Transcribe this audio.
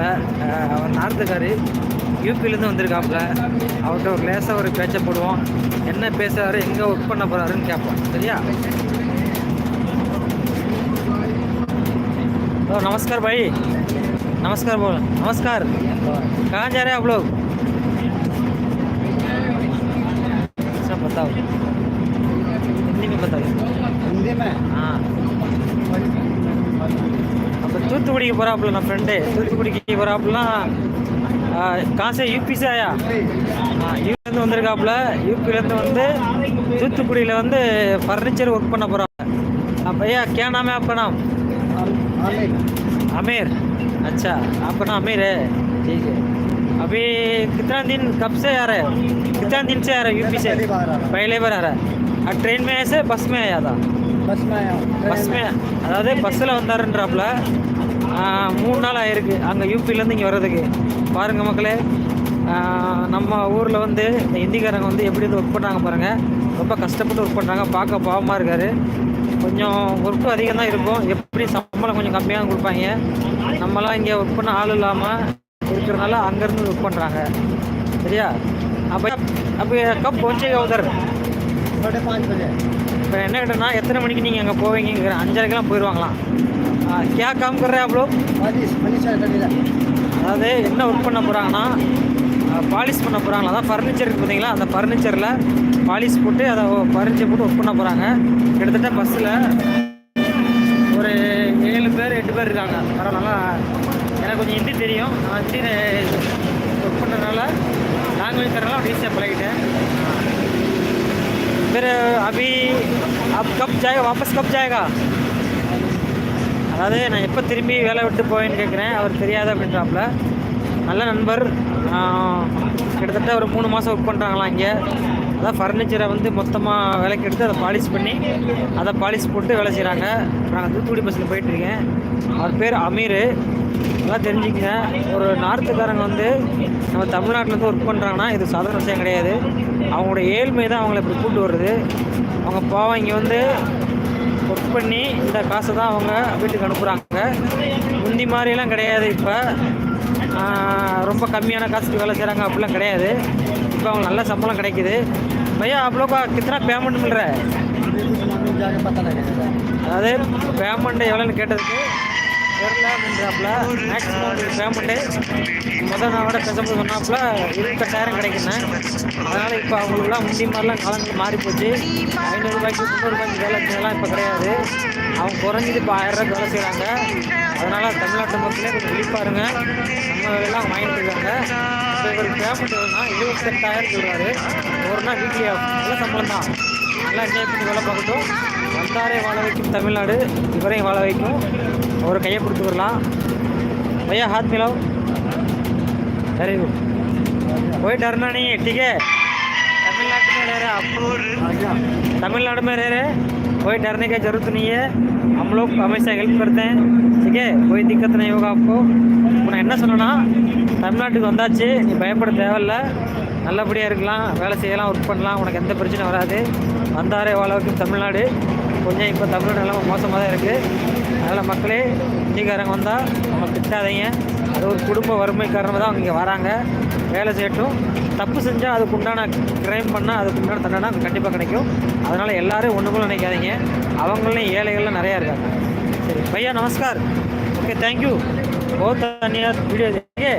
அவர் நார்த்துக்காரு யூபிலேருந்து வந்திருக்காப்புல அவர்கிட்ட ஒரு லேசாக ஒரு பேச்சை போடுவோம் என்ன பேசுறாரு எங்கே ஒர்க் பண்ண போகிறாருன்னு கேட்போம் சரியா तो नमस्कार भाई नमस्कार बोल नमस्कार कहाँ जा रहे हैं आप लोग अच्छा बताओ हिंदी में बताओ हिंदी में हाँ அப்போ தூத்துக்குடிக்கு போகிறாப்புல நான் ஃப்ரெண்டு தூத்துக்குடிக்கு போகிறாப்புலாம் कहाँ से यूपी से आया हाँ யூபிலேருந்து வந்திருக்காப்புல யூபிலேருந்து வந்து தூத்துக்குடியில் வந்து ஃபர்னிச்சர் ஒர்க் பண்ண போகிறாங்க भैया क्या नाम है आपका नाम आमिर आमिर अच्छा आपका नाम आमिर है ठीक है अभी कितना दिन कब से आ रहा है कितना दिन से आ रहा है यूपी से पहली बार आ रहा हूं। पहले बार आ रहा है और ट्रेन में ऐसे बस में आया था बस में आया हूं। பஸ் மே அதாவது பஸ்ஸில் வந்தாருன்றாப்புல ஆ, மூணு நாள் ஆயிருக்கு. அங்கே யூபிலேருந்து இங்கே வர்றதுக்கு. பாருங்கள் மக்களே. நம்ம ஊரில் வந்து இந்த ஹிந்திக்காரங்க வந்து எப்படி வந்து ஒர்க் பண்ணுறாங்க பாருங்கள் ரொம்ப கஷ்டப்பட்டு ஒர்க் பண்ணுறாங்க பார்க்க பாவமாக இருக்கார். கொஞ்சம் ஒர்க்கும் அதிகம் தான் இருக்கும். எப்படி சம்பளம் கொஞ்சம் கம்மியாக கொடுப்பாங்க. நம்மளாம் இங்கே ஒர்க் பண்ண ஆள் இல்லாமல் இருக்கிறனால அங்கேருந்து ஒர்க் பண்ணுறாங்க சரியா? அப்போ அப்போ கப் கொஞ்சம் உதர் இப்போ என்ன கேட்டேன்னா எத்தனை மணிக்கு நீங்கள் அங்கே போவீங்கிறேன் அஞ்சரைக்கெல்லாம் போயிடுவாங்களாம் கே காம் கர்ற அவ்வளோ बारिश फर्नीचर खरीदा அதாவது என்ன ஒர்க் பண்ண போகிறாங்கன்னா பாலிஷ் பண்ண போகிறாங்களா அதான் ஃபர்னிச்சர் இருக்குது பார்த்தீங்களா அந்த ஃபர்னிச்சரில் பாலிஷ் போட்டு அதை ஃபர்னிச்சர் போட்டு ஒர்க் பண்ண போகிறாங்க கிட்டத்தட்ட பஸ்ஸில் ஒரு ஏழு பேர் எட்டு பேர் இருக்காங்க பரவாயில்ல எனக்கு கொஞ்சம் ஹிந்தி தெரியும் நான் ஹிந்தி ஒர்க் பண்ணுறதுனால லாங்குவேஜ் தரனால அப்படி ஈஸியாக பழகிட்டேன் फिर अभी अब कब जाएगा वापस कब जाएगा அதாவது நான் எப்போ திரும்பி வேலை விட்டு போவேன்னு கேட்குறேன் அவர் தெரியாது அப்படின்றாப்புல நல்ல நண்பர். கிட்டத்தட்ட ஒரு மூணு மாதம் ஒர்க் பண்ணுறாங்களாம் இங்கே. அதான் ஃபர்னிச்சரை வந்து மொத்தமாக விலைக்கு எடுத்து அதை பாலிஷ் பண்ணி அதை பாலிஷ் போட்டு வேலை செய்கிறாங்க நாங்கள் தூத்துக்குடி பஸ்ஸில் போயிட்டுருக்கேன் அவர் பேர் அமீர். நல்லா தெரிஞ்சுக்கங்க. ஒரு நார்த்துக்காரங்க வந்து நம்ம தமிழ்நாட்டில் இருந்து ஒர்க் பண்ணுறாங்கன்னா இது சாதாரண விஷயம் கிடையாது. அவங்களோட ஏழ்மை தான் அவங்கள இப்படி கூப்பிட்டு வருது அவங்க பாவம் இங்கே வந்து ஒர்க் பண்ணி இந்த காசை தான் அவங்க வீட்டுக்கு அனுப்புகிறாங்க முந்தி மாதிரிலாம் கிடையாது இப்போ ரொம்ப கம்மியான காசுக்கு வேலை செய்கிறாங்க அப்படிலாம் கிடையாது இப்போ அவங்க நல்ல சம்பளம் கிடைக்குது பையா அவ்வளோக்கா கித்தனா பேமெண்ட் மில்ற मम्मी जाके पता लगेगा அதாவது பேமெண்ட் எவ்வளோன்னு கேட்டதுக்கு தெரில அப்படின்றாப்புல மேக்ஸிமம் பேமெண்ட்டு முதல் நான் விட பேசும்போது சொன்னாப்புல இருபத்தெட்டாயிரம் கிடைக்குண்ணே அதனால் இப்போ அவங்களுக்குலாம் முந்தி மாதிரிலாம் காலங்கள் மாறி போச்சு ஐநூறுரூபாய்க்கு முந்நூறுபாய்க்கு வேலை செய்யலாம் இப்போ கிடையாது. அவங்க குறைஞ்சது இப்போ ஆயிரரூபா வேலை செய்கிறாங்க அதனால் தமிழ்நாட்டு மக்களே கொஞ்சம் விழிப்பாருங்க. நம்ம எல்லாம் அவங்க வாங்கிட்டு இருக்காங்க இப்போ இவருக்கு பேமெண்ட் வேணும்னா இருபத்தெட்டாயிரம் சொல்கிறாரு ஒரு நாள் வீட்லேயே நல்ல சம்பளம் தான் நல்லா என்ஜாய் வேலை பார்க்கட்டும். வந்தாரே வாழ வைக்கும் தமிழ்நாடு இவரையும் வாழ வைக்கும். ஒரு கையை கொடுத்து வரலாம் பையா ஹாத் மிலாவ் வெரி குட் போயிட்டாருனா நீ டிக்கே தமிழ்நாட்டு மேலே அப்ரூவல் தமிழ்நாடு மேலே रह रहे आप तमिलनाडु में रह रहे कोई डरने की जरूरत नहीं है हम लोग हमेशा हेल्प करते हैं ठीक है कोई दिक्कत नहीं होगा आपको இப்போ நான் என்ன சொன்னேன்னா தமிழ்நாட்டுக்கு வந்தாச்சு நீ பயப்பட தேவையில்ல நல்லபடியாக இருக்கலாம் வேலை செய்யலாம் ஒர்க் பண்ணலாம் உனக்கு எந்த பிரச்சனையும் வராது வந்தாரே வாழ வைக்கும் தமிழ்நாடு கொஞ்சம் இப்போ தமிழ்நாடு நிலைமை மோசமாக தான் இருக்குது அதனால் மக்களே இந்திக்காரங்க வந்தால் நம்ம திட்டாதீங்க அது ஒரு குடும்ப வறுமை காரணமாக தான் அவங்க இங்கே வராங்க வேலை செய்யட்டும் தப்பு செஞ்சால் அதுக்கு உண்டான கிரைம் பண்ணால் அதுக்கு உண்டான தண்டனை கண்டிப்பாக கிடைக்கும் அதனால் எல்லாரும் ஒன்று போல நினைக்காதீங்க அவங்களையும் ஏழைகள்லாம் நிறையா இருக்காங்க சரி भैया नमस्कार ओके थैंक यू बहुत धन्यवाद वीडियो देखिए